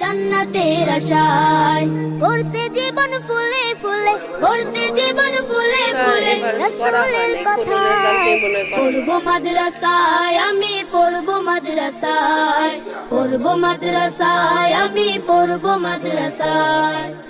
জান্নাতের আশায়। জীবন ফুলে ফুলে করতে জীবন ফুলে ফুলে রাসূলের কথায়। পড়ব মাদ্রাসায় আমি পড়ব মাদ্রাসায়। পড়ব মাদ্রাসায় আমি পড়ব মাদ্রাসায়।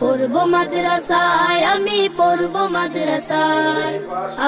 পড়ব মাদ্রাসায় আমি পড়ব মাদ্রাসায়।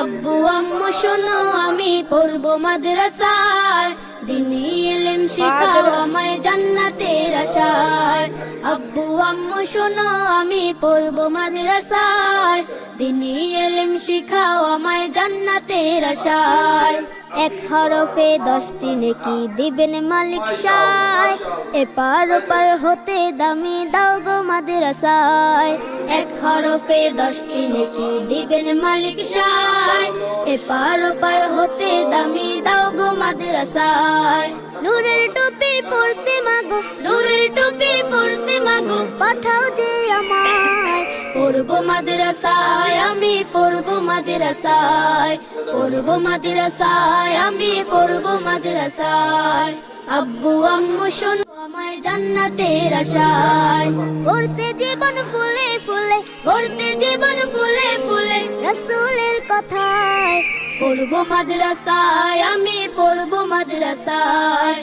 আব্বু আম্মু শোনো আমি পড়ব মাদ্রাসায়। দিনী এলেম শিখাও আমায় জান্নাতের আশায়। আব্বু আম্মু শোনো আমি পড়ব মাদ্রাসায়। দিনী এলেম শিখাও আমায় জান্নাতের আশায়। এক হরফে দশটি নেকি দিবেন মালিক সায়। এপার ওপার হতে দামি দাও গো মাদ্রাসায়। এক হরফে দশটি নেকি দিবেন মালিক সায়। এপার ওপার হতে দামি দাও গো মাদ্রাসায়। নূরের টুপি পড়তে মাগো, নূরের টুপি পড়তে মাগো। পাঠাও যে আমায়, পড়ব মাদ্রাসায়, আমি পড়ব মাদ্রাসায়। পড়ব মাদ্রাসায়, আমি পড়ব মাদ্রাসায়। আব্বু, আম্মু, শোনো আমায় জান্নাতের আশায়। করতে জীবন ফুলে ফুলে করতে জীবন ফুলে ফুলে, রসুলের কথায়। পড়ব মাদ্রাসায়, আমি পড়ব মাদ্রাসায়।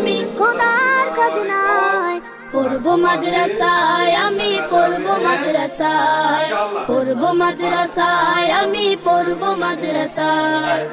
পড়ব মাদ্রাসায়, আমি পড়ব মাদ্রাসায়। পড়ব মাদ্রাসায়, আমি পড়ব মাদ্রাসায়।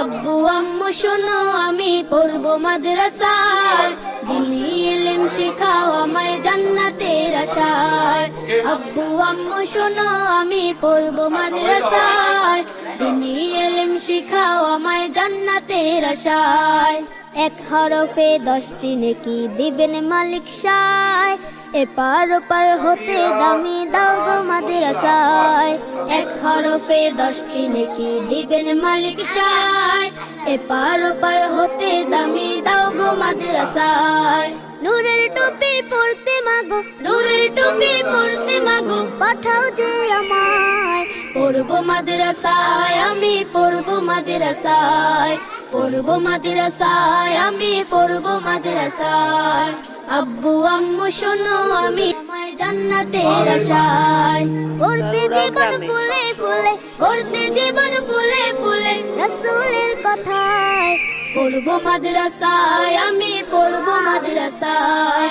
আব্বু, আম্মু, শোনো, আমি পড়ব মাদ্রাসায়। দিনী এলেম শেখাও আমায় জান্নাতের আশায়। আব্বু, আম্মু, শোনো, আমি পড়ব মাদ্রাসায়। দিনী এলেম শেখাও আমায় জান্নাতের আশায়। এক হরফে দশটি নেকি দিবেন মালিক সায়। এপার ওপার হতে দামি দাও গো মাদ্রাসায় এক হরফে দশটি নেকি দিবেন মালিক সায়। এপার ওপার হতে দামি দাও গো মাদ্রাসায় নূরের টুপি পড়তে মাগো, নূরের টুপি পড়তে মাগো। পাঠাও যে আমায় পড়ব মাদ্রাসায় আমি পড়ব মাদ্রাসায়। পড়ব মাদ্রাসায় আমি পড়ব মাদ্রাসায়। আব্বু আম্মু শোনো আমি আমায় জান্নাতের আশায়। করতে জীবন ফুলে ফুলে করতে জীবন ফুলে ফুলে রসুলের কথায়। পড়ব মাদ্রাসায় আমি পড়ব মাদ্রাসায়।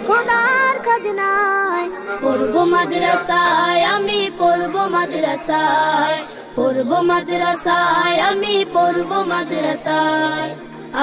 খাজনায় পড়ব মাদ্রাসায়, আমি পড়ব মাদ্রাসায়। পড়ব মাদ্রাসায়, আমি পড়ব মাদ্রাসায়।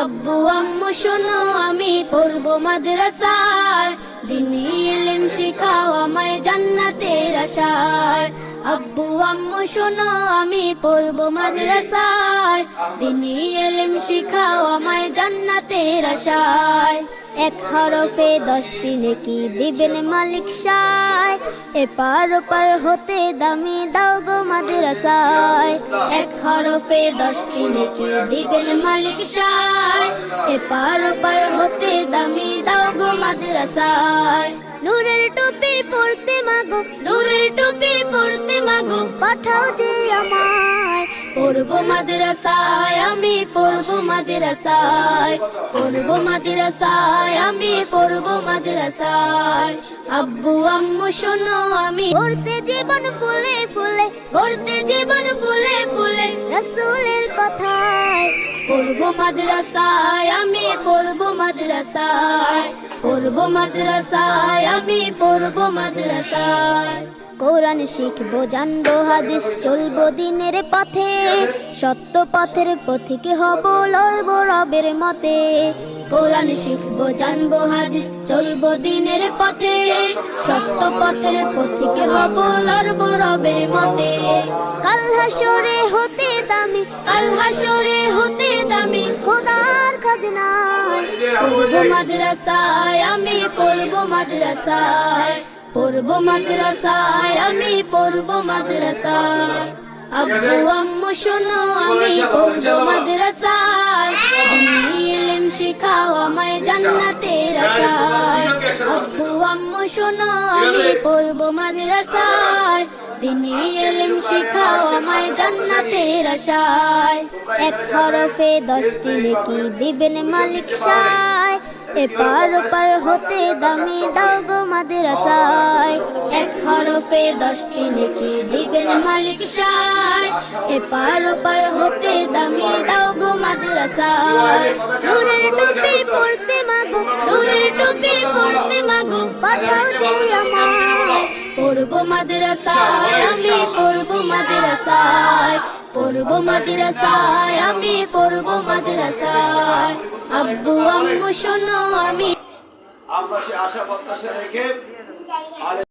আব্বু, আম্মু, শোনো, আমি পড়ব মাদ্রাসায়। দিনী এলেম শিখাও আমায় জান্নাতের আশায়। আব্বু, আম্মু, শোনো, আমি পড়ব মাদ্রাসায়। দিনী এলেম শিখাও আমায় জান্নাতের আশায়। এক হরফে দশটি নেকি দিবেন মালিক সায়। এপার ওপার হতে দামি দাও গো মাদ্রাসায়। এক হরফে দশটি নেকি দিবেন মালিক সায়। এপার ওপার হতে দামি দাও গো মাদ্রাসায়। নূরের টুপি পড়তে মাগো, নূরের টুপি পড়তে মাগো। পাঠাও যে আমায় পড়ব মাদ্রাসায়, আমি পড়ব মাদ্রাসায়। পড়ব মাদ্রাসায়, আমি পড়ব মাদ্রাসায়। আব্বু, আম্মু, শোনো, আমি গড়তে জীবন ফুলে ফুলে, গড়তে জীবন ফুলে ফুলে, রসুলের কথায়। পড়ব মাদ্রাসায়, আমি করব মাদ্রাসায়। করব মাদ্রাসায়, আমি করব মাদ্রাসায়। কোরআন শিখব, জানব, হাদিস চলবো দিনের পথে। সত্য পথের পথিকে হব, লড়বো রবের মতে। কোরআন শিখব জানব হাদিস চলবো দিনের পথে। সত্য পথের পথিকে হব লড়বো রবের মতে। কাল হাসরে হতে দামি কাল হাসরে হতে দামি। খোদার খাজনায়। পড়ব মাদ্রাসায় আমি পড়ব মাদ্রাসায়। পড়ব মাদ্রাসায় আমি পড়ব মাদ্রাসায়। আব্বু আম্মু শোনো আমি পড়ব মাদ্রাসায়। জান্নাতের আশায় আব্বু আম্মু শোনো আমি পড়ব মাদ্রাসায় দিনী ইলম শিখাও আমায় জান্নাতের আশায় এক হরফে দশটি নেকি দিবেন মালিক সায় এপার ওপার হতে দামি দাও গো মাদ্রাসায় এক হরফে দশটি নেকি দিবেন মালিক সায় এপার ওপার হতে দামি দাও গো মাদ্রাসায় নূরের পড়তে মাগো, নূরের টুপি পড়তে মাগো, পাঠাও যে আমায়। পড়ব মাদ্রাসায়, আমি পড়ব মাদ্রাসায়। পড়ব মাদ্রাসায়, আমি পড়ব মাদ্রাসায়। আব্বু, আম্মু, শোনো, আমি আমরা সে আশা প্রত্যাশা রেখে